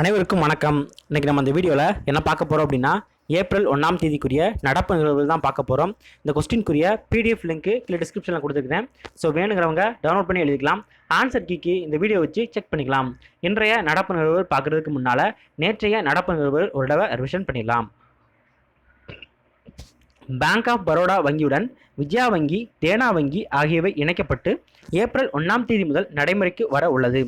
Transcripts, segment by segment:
அனைவருக்கும் வணக்கம். இன்றைக்கி நம்ம அந்த வீடியோவில் என்ன பார்க்க போகிறோம் அப்படின்னா ஏப்ரல் ஒன்றாம் தேதிக்குரிய நடப்பு நிகழ்வுகள் தான் பார்க்க போகிறோம் இந்த கொஸ்டின்குரிய பிடிஎஃப் லிங்க்கு கீழே டிஸ்கிரிப்ஷனில் கொடுத்துருக்கேன் ஸோ வேணுங்கிறவங்க டவுன்லோட் பண்ணி எழுதிக்கலாம். ஆன்சர் கீக்கு இந்த வீடியோ வச்சு செக் பண்ணிக்கலாம். இன்றைய நடப்பு நிகழ்வுகள் பார்க்குறதுக்கு முன்னால் நேற்றைய நடப்பு நிகழ்வுகள் ஒரு தடவை ரிவிஷன் பண்ணிடலாம். பேங்க் ஆஃப் பரோடா வங்கியுடன் விஜயா வங்கி தேனா வங்கி ஆகியவை இணைக்கப்பட்டு ஏப்ரல் ஒன்றாம் தேதி முதல் நடைமுறைக்கு வர உள்ளது.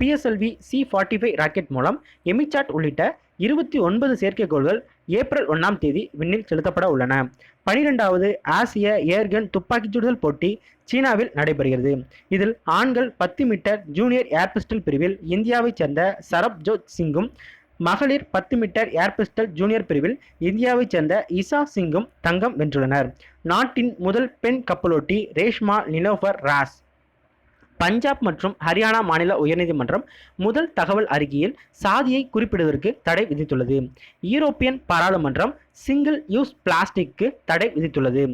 PSLV C forty five rocket மூலம் எமிசாட் உள்ளிட்ட இருபத்தி ஒன்பது செயற்கைக்கோள்கள் ஏப்ரல் ஒன்றாம் தேதி விண்ணில் செலுத்தப்பட உள்ளன. பனிரெண்டாவது ஆசிய ஏர்கன் துப்பாக்கிச் சுடுதல் போட்டி சீனாவில் நடைபெறுகிறது. இதில் ஆண்கள் பத்து மீட்டர் ஜூனியர் ஏர் பிஸ்டல் பிரிவில் இந்தியாவைச் சேர்ந்த சரப்ஜோத் சிங்கும் மகளிர் பத்து மீட்டர் ஏர் பிஸ்டல் ஜூனியர் பிரிவில் இந்தியாவைச் சேர்ந்த இசா சிங்கும் தங்கம் வென்றுள்ளனர். நாட்டின் முதல் பெண் கப்பலோட்டி ரேஷ்மா நிலோஃபர் ராஸ். பஞ்சாப் மற்றும் ஹரியானா மாநில உயர்நீதிமன்றம் முதல் தகவல் அறிக்கையில் சாதியை குறிப்பிடுவதற்கு தடை விதித்துள்ளது. யூரோப்பியன் பாராளுமன்றம் சிங்கிள் யூஸ் பிளாஸ்டிக்கு தடை விதித்துள்ளது.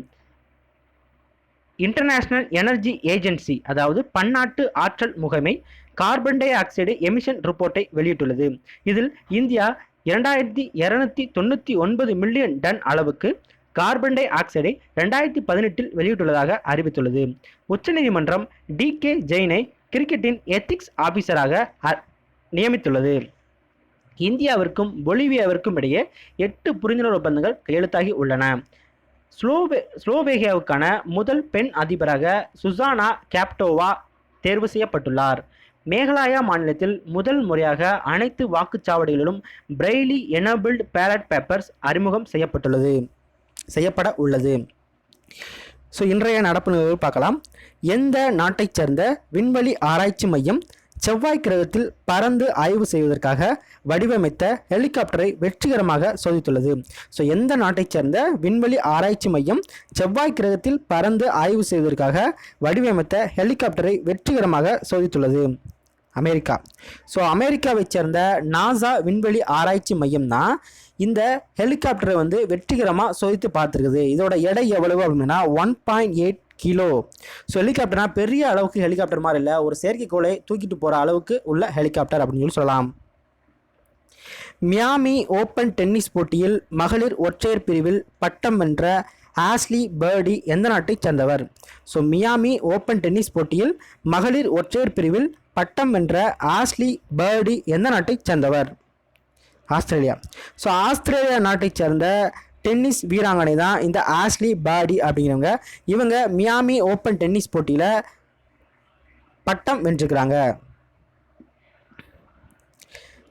இன்டர்நேஷனல் எனர்ஜி ஏஜென்சி அதாவது பன்னாட்டு ஆற்றல் முகமை கார்பன் டை ஆக்சைடு எமிஷன் ரிப்போர்ட்டை வெளியிட்டுள்ளது. இதில் இந்தியா இரண்டாயிரத்தி இருநூத்தி தொண்ணூற்றி ஒன்பது மில்லியன் டன் அளவுக்கு கார்பன் டை ஆக்சைடை ரெண்டாயிரத்தி பதினெட்டில் வெளியிட்டுள்ளதாக அறிவித்துள்ளது. உச்சநீதிமன்றம் டி கே ஜெயினை கிரிக்கெட்டின் எத்திக்ஸ் ஆபீசராக அ- நியமித்துள்ளது. இந்தியாவிற்கும் பொலிவியாவிற்கும் இடையே எட்டு புரிந்துணர்வு ஒப்பந்தங்கள் கையெழுத்தாகி உள்ளன. ஸ்லோவே ஸ்லோவேகியாவுக்கான முதல் பெண் அதிபராக சுசானா கேப்டோவா தேர்வு செய்யப்பட்டுள்ளார். மேகாலயா மாநிலத்தில் முதல் முறையாக அனைத்து வாக்குச்சாவடிகளிலும் பிரெய்லி எனபிள்டு பேலட் பேப்பர்ஸ் அறிமுகம் செய்யப்பட்டுள்ளது. செய்யப்பட உள்ளது. ஸோ இன்றைய நடப்பு நிகழ்வு பார்க்கலாம். எந்த நாட்டைச் சேர்ந்த விண்வெளி ஆராய்ச்சி மையம் செவ்வாய் கிரகத்தில் பறந்து ஆய்வு செய்வதற்காக வடிவமைத்த ஹெலிகாப்டரை வெற்றிகரமாக சோதித்துள்ளது. ஸோ எந்த நாட்டைச் சேர்ந்த விண்வெளி ஆராய்ச்சி மையம் செவ்வாய் கிரகத்தில் பறந்து ஆய்வு செய்வதற்காக வடிவமைத்த ஹெலிகாப்டரை வெற்றிகரமாக சோதித்துள்ளது. அமெரிக்கா. ஸோ அமெரிக்காவை சேர்ந்த நாசா விண்வெளி ஆராய்ச்சி மையம் தான் இந்த ஹெலிகாப்டரை வந்து வெற்றிகரமாக சோதித்து பார்த்துருக்குது. இதோட எடை எவ்வளவு அப்படின்னா one point eight kilo so ஹெலிகாப்டர்னா பெரிய அளவுக்கு ஹெலிகாப்டர் மாதிரி இல்லை. ஒரு செயற்கைக்கோளை தூக்கிட்டு போகிற அளவுக்கு உள்ள ஹெலிகாப்டர் அப்படின்னு சொல்லி சொல்லலாம். மியாமி ஓப்பன் டென்னிஸ் போட்டியில் மகளிர் ஒற்றையர் பிரிவில் பட்டம் வென்ற ஆஸ்லி பர்டி எந்த நாட்டைச் சேர்ந்தவர்? ஸோ மியாமி ஓப்பன் டென்னிஸ் போட்டியில் மகளிர் ஒற்றையர் பிரிவில் பட்டம் வென்ற ஆஸ்லி பேர்டி எந்த நாட்டைச் சேர்ந்தவர்? ஆஸ்திரேலியா. ஸோ ஆஸ்திரேலியா நாட்டைச் சேர்ந்த டென்னிஸ் வீராங்கனை தான் இந்த ஆஸ்லி பேர்டி அப்படிங்கிறவங்க. இவங்க மியாமி ஓப்பன் டென்னிஸ் போட்டியில் பட்டம் வென்றிருக்கிறாங்க.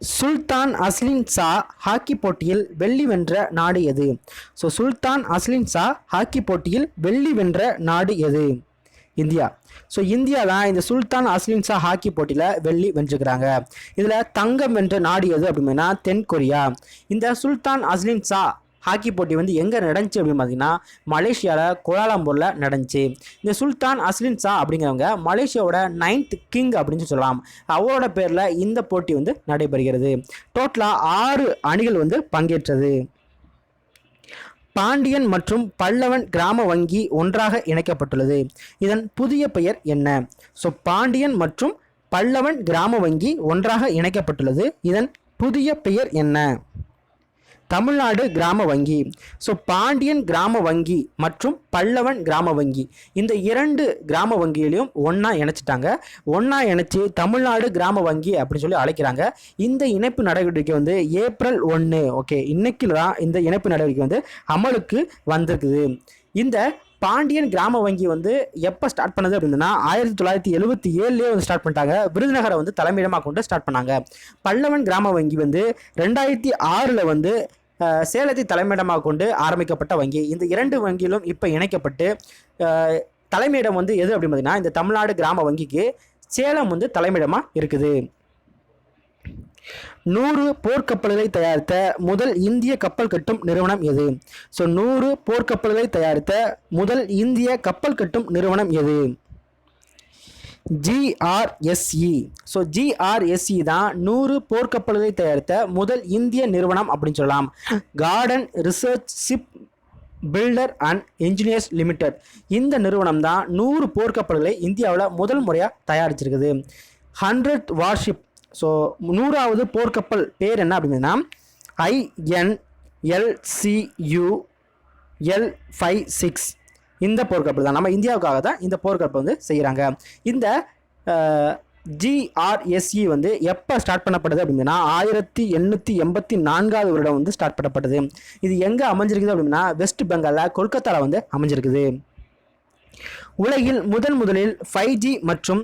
சுல்தான் அஸ்லின் ஷா ஹாக்கி போட்டியில் வெள்ளி வென்ற நாடு எது? So Sultan Azlan Shah hockey போட்டியில் வெள்ளி வென்ற நாடு எது? இந்தியா. ஸோ இந்தியா தான் இந்த சுல்தான் அஸ்லின் ஷா ஹாக்கி போட்டியில் வெள்ளி வென்றுக்கிறாங்க இதில் தங்கம் வென்ற நாடு எது அப்படின்னா தென் கொரியா. இந்த சுல்தான் அஸ்லின் ஷா ஹாக்கி போட்டி வந்து எங்கே நடந்துச்சு அப்படின்னு பார்த்தீங்கன்னா மலேசியாவில் கோலாலம்பூரில் நடந்துச்சு. இந்த சுல்தான் அஸ்லின் ஷா அப்படிங்கிறவங்க மலேசியாவோட நைன்த் கிங் அப்படின்னு சொல்லலாம். அவரோட பேரில் இந்த போட்டி வந்து நடைபெறுகிறது. டோட்டலாக ஆறு அணிகள் வந்து பங்கேற்றது. பாண்டியன் மற்றும் பல்லவன் கிராம வங்கி ஒன்றாக இணைக்கப்பட்டுள்ளது. இதன் புதிய பெயர் என்ன? ஸோ பாண்டியன் மற்றும் பல்லவன் கிராம வங்கி ஒன்றாக இணைக்கப்பட்டுள்ளது. இதன் புதிய பெயர் என்ன? தமிழ்நாடு கிராம வங்கி. ஸோ பாண்டியன் கிராம வங்கி மற்றும் பல்லவன் கிராம வங்கி. இந்த இரண்டு கிராம வங்கிகளையும் ஒன்றா இணைச்சிட்டாங்க. ஒன்றா இணைச்சி தமிழ்நாடு கிராம வங்கி அப்படின்னு சொல்லி அழைக்கிறாங்க. இந்த இணைப்பு நடவடிக்கை வந்து ஏப்ரல் ஒன்று ஓகே இன்னைக்கு தான் இந்த இணைப்பு நடவடிக்கை வந்து அமலுக்கு வந்திருக்குது. இந்த பாண்டியன் கிராம வங்கி வந்து எப்போ ஸ்டார்ட் பண்ணது அப்படின்னா ஆயிரத்தி தொள்ளாயிரத்தி எழுபத்தி ஏழுலேயே வந்து ஸ்டார்ட் பண்ணிட்டாங்க. விருதுநகரை வந்து தலைமையிடமாக கொண்டு ஸ்டார்ட் பண்ணாங்க. பல்லவன் கிராம வங்கி வந்து ரெண்டாயிரத்தி ஆறில் வந்து சேலத்தை தலைமையிடமாக கொண்டு ஆரம்பிக்கப்பட்ட வங்கி. இந்த இரண்டு வங்கியிலும் இப்போ இணைக்கப்பட்டு தலைமையிடம் வந்து எது அப்படின்னு பார்த்தீங்கன்னா இந்த தமிழ்நாடு கிராம வங்கிக்கு சேலம் வந்து தலைமையிடமாக இருக்குது. நூறு போர்க்கப்பல்களை தயாரித்த முதல் இந்திய கப்பல் கட்டும் நிறுவனம் எது? ஸோ நூறு போர்க்கப்பல்களை தயாரித்த முதல் இந்திய கப்பல் கட்டும் நிறுவனம் எது? ஜிஆர்எஸ்இ ஸோ ஜிஆர்எஸ்இ தான் நூறு போர்க்கப்பல்களை தயாரித்த முதல் இந்திய நிறுவனம் அப்படின்னு சொல்லலாம். Garden Research Ship Builder and Engineers Limited இந்த நிறுவனம் தான் நூறு போர்க்கப்பல்களை இந்தியாவில் முதல் முறையாக தயாரிச்சிருக்குது. ஹண்ட்ரட் வார்ஷிப் ஸோ நூறாவது போர்க்கப்பல் பேர் என்ன அப்படின்னா ஐஎன்எல்சியு எல் ஃபைவ் சிக்ஸ் இந்த போர்க்கப்பல் தான். நம்ம இந்தியாவுக்காக தான் இந்த போர்க்கப்பல் வந்து செய்கிறாங்க இந்த ஜிஆர்எஸ்இ வந்து எப்போ ஸ்டார்ட் பண்ணப்பட்டது அப்படின்னா ஆயிரத்தி எண்ணூற்றி எண்பத்தி நான்காவது வருடம் வந்து ஸ்டார்ட் பண்ணப்பட்டது. இது எங்கே அமைஞ்சிருக்குது அப்படின்னா வெஸ்ட் பெங்காலில் கொல்கத்தாவில் வந்து அமைஞ்சிருக்குது. உலகில் முதன் முதலில் ஃபைவ் ஜி மற்றும்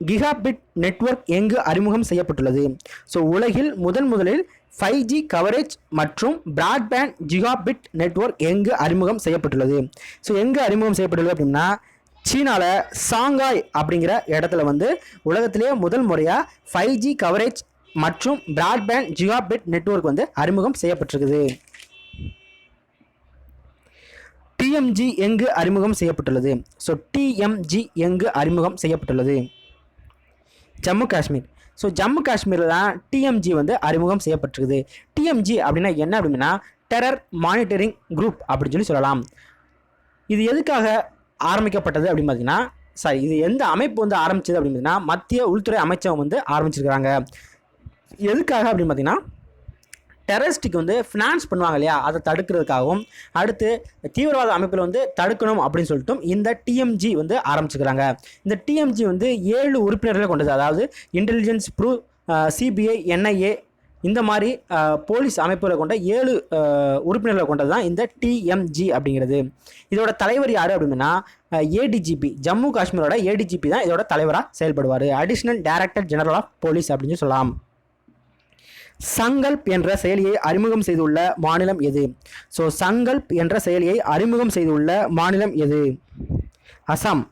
கிகாபிட் நெட்வொர்க் எங்கு அறிமுகம் செய்யப்பட்டுள்ளது? ஸோ உலகில் முதன் முதலில் ஃபைவ் ஜி கவரேஜ் மற்றும் பிராட்பேண்ட் ஜிகாபிட் நெட்வொர்க் எங்கு அறிமுகம் செய்யப்பட்டுள்ளது? ஸோ எங்கு அறிமுகம் செய்யப்பட்டுள்ளது அப்படின்னா சீனாவில் சாங்காய் அப்படிங்கிற இடத்துல வந்து உலகத்திலேயே முதல் முறையாக ஃபைவ் ஜி கவரேஜ் மற்றும் பிராட்பேண்ட் ஜிகாபிட் நெட்வொர்க் வந்து அறிமுகம் செய்யப்பட்டிருக்குது. டிஎம்ஜி எங்கு அறிமுகம் செய்யப்பட்டுள்ளது? ஸோ டிஎம்ஜி எங்கு அறிமுகம் செய்யப்பட்டுள்ளது? ஜம்மு காஷ்மீர். ஸோ ஜம்மு காஷ்மீரில் தான் டிஎம்ஜி வந்து அறிமுகம் செய்யப்பட்டிருக்குது. டிஎம்ஜி அப்படின்னா என்ன அப்படின்னா டெரர் மானிட்டரிங் குரூப் அப்படின்னு சொல்லி சொல்லலாம். இது எதுக்காக ஆரம்பிக்கப்பட்டது அப்படின்னு பார்த்தீங்கன்னா சாரி இது எந்த அமைப்பு வந்து ஆரம்பிச்சது அப்படின்னு பார்த்தீங்கன்னா மத்திய உள்துறை அமைச்சகம் வந்து ஆரம்பிச்சிருக்கிறாங்க. எதுக்காக அப்படின்னு பார்த்தீங்கன்னா டெரரிஸ்ட்டுக்கு வந்து ஃபினான்ஸ் பண்ணுவாங்க இல்லையா? அதை தடுக்கிறதுக்காகவும் அடுத்து தீவிரவாத அமைப்பில் வந்து தடுக்கணும் அப்படின்னு சொல்லிட்டு இந்த டிஎம்ஜி வந்து ஆரம்பிச்சுக்கிறாங்க. இந்த டிஎம்ஜி வந்து ஏழு உறுப்பினர்களை கொண்டது. அதாவது இன்டெலிஜென்ஸ் ப்ரூ சிபிஐ என்ஐஏ இந்த மாதிரி போலீஸ் அமைப்புகளை கொண்ட ஏழு உறுப்பினர்களை கொண்டது தான் இந்த டிஎம்ஜி அப்படிங்கிறது. இதோட தலைவர் யார் அப்படின்னா ஏடிஜிபி ஜம்மு காஷ்மீரோட ஏடிஜிபி தான் இதோட தலைவராக செயல்படுவார். Additional director general of police அப்படின்னு சொல்லலாம். சங்கல்ப் என்ற செயலியை அறிமுகம் செய்துள்ள மாநிலம் எது? ஸோ சங்கல்ப் என்ற செயலியை அறிமுகம் செய்துள்ள மாநிலம் எது? அசாம்.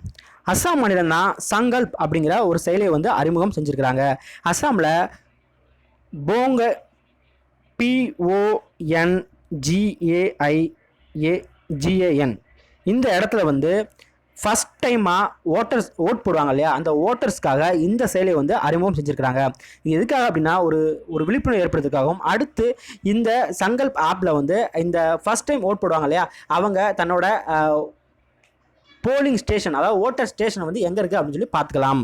அசாம் மாநிலம் தான் சங்கல்ப் அப்படிங்கிற ஒரு செயலியை வந்து அறிமுகம் செஞ்சுருக்கிறாங்க. அசாமில் போங்க பிஓஎன்ஜிஏஐஏஜிஏஎன் இந்த இடத்துல வந்து ஃபஸ்ட் டைமாக ஓட்டர்ஸ் ஓட் போடுவாங்க இல்லையா? அந்த ஓட்டர்ஸ்க்காக இந்த செயலை வந்து அறிமுகம் செஞ்சுருக்கிறாங்க. எதுக்காக அப்படின்னா ஒரு ஒரு விழிப்புணர்வு ஏற்படுறதுக்காகவும் அடுத்து இந்த சங்கல்ப் ஆப்பில் வந்து இந்த ஃபஸ்ட் டைம் ஓட் போடுவாங்க இல்லையா? அவங்க தன்னோட போலிங் ஸ்டேஷன் அதாவது ஓட்டர் ஸ்டேஷன் வந்து எங்கே இருக்குது அப்படின்னு சொல்லி பார்த்துக்கலாம்.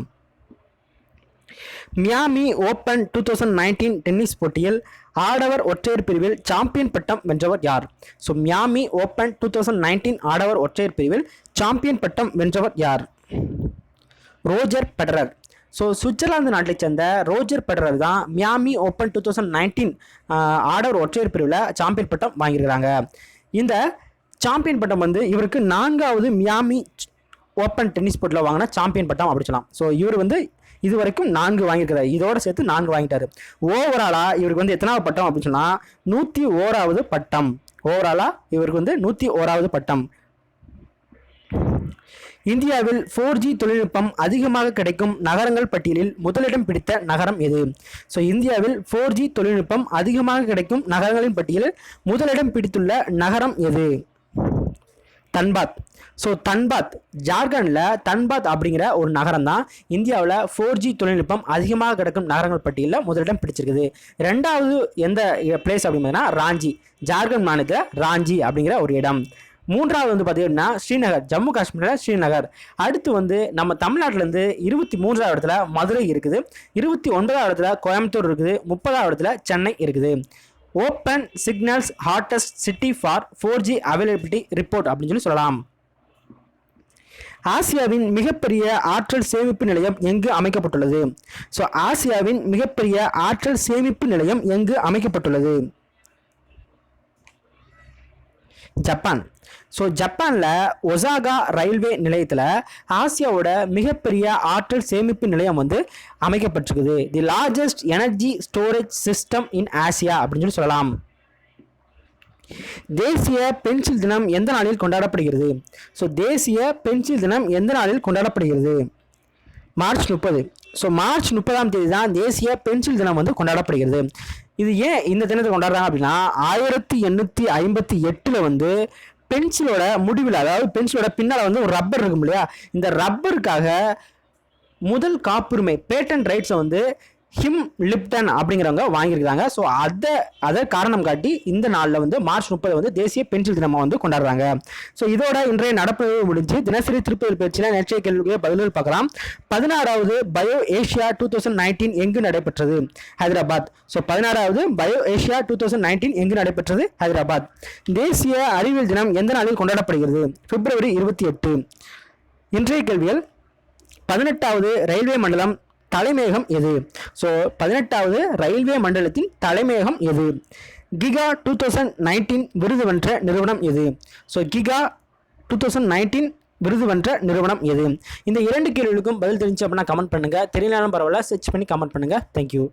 Miami Open two thousand nineteen tennis போட்டியில் ஆடவர் ஒற்றையர் பிரிவில் சாம்பியன் பட்டம் வென்றவர் யார்? So Miami Open two thousand nineteen ஆடவர் ஒற்றையர் பிரிவில் சாம்பியன் பட்டம் வென்றவர் யார்? Roger Federer. ஸோ சுவிட்சர்லாந்து நாட்டைச் சேர்ந்த ரோஜர் பெடரர் தான் Miami Open two thousand nineteen ஆடவர் ஒற்றையர் பிரிவில் சாம்பியன் பட்டம் வாங்கியிருக்கிறாங்க. இந்த சாம்பியன் பட்டம் வந்து இவருக்கு நான்காவது மியாமி ஓப்பன் டென்னிஸ் போட்டியில் வாங்கின சாம்பியன் பட்டம் அப்படி சொல்லலாம். ஸோ இவர் வந்து இது வரைக்கும் நான்கு வாங்கியிருக்கிறார். இதோட சேர்த்து நான்கு வாங்கிட்டாரு. ஓவராலாக இவருக்கு வந்து எத்தனாவது பட்டம் அப்படின்னு சொன்னால் நூற்றி ஓராவது பட்டம். ஓவராலாக இவருக்கு வந்து நூற்றி ஓராவது பட்டம். இந்தியாவில் ஃபோர் ஜி தொழில்நுட்பம் அதிகமாக கிடைக்கும் நகரங்கள் பட்டியலில் முதலிடம் பிடித்த நகரம் எது? ஸோ இந்தியாவில் ஃபோர் ஜி தொழில்நுட்பம் அதிகமாக கிடைக்கும் நகரங்களின் பட்டியலில் முதலிடம் பிடித்துள்ள நகரம் எது? தன்பாத். ஸோ தன்பாத் ஜார்க்கண்டில் தன்பாத் அப்படிங்கிற ஒரு நகரம் தான் இந்தியாவில் ஃபோர் ஜி தொழில்நுட்பம் அதிகமாக கிடக்கும் நகரங்கள் பட்டியலில் முதலிடம் பிடிச்சிருக்குது. ரெண்டாவது எந்த பிளேஸ் அப்படின்னா ராஞ்சி. ஜார்க்கண்ட் மாநிலத்தில் ராஞ்சி அப்படிங்கிற ஒரு இடம். மூன்றாவது வந்து பார்த்தீங்கன்னா ஸ்ரீநகர் ஜம்மு காஷ்மீரில் ஸ்ரீநகர். அடுத்து வந்து நம்ம தமிழ்நாட்டிலேருந்து இருபத்தி மூன்றாவது இடத்துல மதுரை இருக்குது. இருபத்தி ஒன்பதாவது இடத்துல கோயம்புத்தூர் இருக்குது. முப்பதாவது இடத்துல சென்னை இருக்குது. Open Signals hottest city for four G availability report அப்படின்னு சொல்லி சொல்லலாம். ஆசியாவின் மிகப்பெரிய ஆற்றல் சேமிப்பு நிலையம் எங்கு அமைக்கப்பட்டுள்ளது? ஸோ ஆசியாவின் மிகப்பெரிய ஆற்றல் சேமிப்பு நிலையம் எங்கு அமைக்கப்பட்டுள்ளது? ஜப்பான். ஸோ ஜப்பானில் ஒசாகா ரயில்வே நிலையத்தில் ஆசியாவோட மிகப்பெரிய ஆற்றல் சேமிப்பு நிலையம் வந்து அமைக்கப்பட்டிருக்குது. The largest energy storage system in Asia அப்படின்னு சொல்லி சொல்லலாம். தேசிய பென்சில் தினம் எந்த நாளில் கொண்டாடப்படுகிறது? ஸோ தேசிய பென்சில் தினம் எந்த நாளில் கொண்டாடப்படுகிறது? மார்ச் முப்பது. ஸோ மார்ச் முப்பதாம் தேதி தான் தேசிய பென்சில் தினம் வந்து கொண்டாடப்படுகிறது. இது ஏன் இந்த தினத்தை கொண்டாடுறாங்க அப்படின்னா ஆயிரத்தி எண்ணூற்றி ஐம்பத்தி எட்டில் வந்து பென்சிலோட முடிவில் அதாவது பென்சிலோட பின்னால் வந்து ஒரு ரப்பர் இருக்கும் இல்லையா? இந்த ரப்பருக்காக முதல் காப்புரிமை பேட்டன் ரைட்ஸை வந்து ஹிம் லிப்டன் அப்படிங்கிறவங்க வாங்கியிருக்காங்க ஸோ அதை அதை காரணம் காட்டி இந்த நாளில் வந்து மார்ச் முப்பது வந்து தேசிய பென்சில் தினமாக வந்து கொண்டாடுறாங்க. ஸோ இதோட இன்றைய நடப்பு முடிஞ்சு தினசரி திருப்பதில் பயிற்சியில் நேற்றைய கேள்விக்கு பதில்கள் பார்க்கலாம். பதினாறாவது bio Asia two thousand nineteen எங்கு நடைபெற்றது? ஹைதராபாத். ஸோ பதினாறாவது bio Asia two thousand nineteen எங்கு நடைபெற்றது? ஹைதராபாத். தேசிய அறிவியல் தினம் எந்த நாளில் கொண்டாடப்படுகிறது? பிப்ரவரி இருபத்தி எட்டு. இன்றைய கேள்வியில் பதினெட்டாவது ரயில்வே மண்டலம் தலைமையகம் எது? ஸோ பதினெட்டாவது ரயில்வே மண்டலத்தின் தலைமையகம் எது? கிகா டூ தௌசண்ட் நைன்டீன் விருது வென்ற நிறுவனம் எது? So Giga two thousand nineteen விருது வென்ற நிறுவனம் எது? இந்த இரண்டு கேள்விகளுக்கும் பதில் தெரிஞ்சு அப்படின்னா கமெண்ட் பண்ணுங்கள் தெரியலனாலும் பரவாயில்ல. சர்ச் பண்ணி கமெண்ட் பண்ணுங்கள் தேங்க்யூ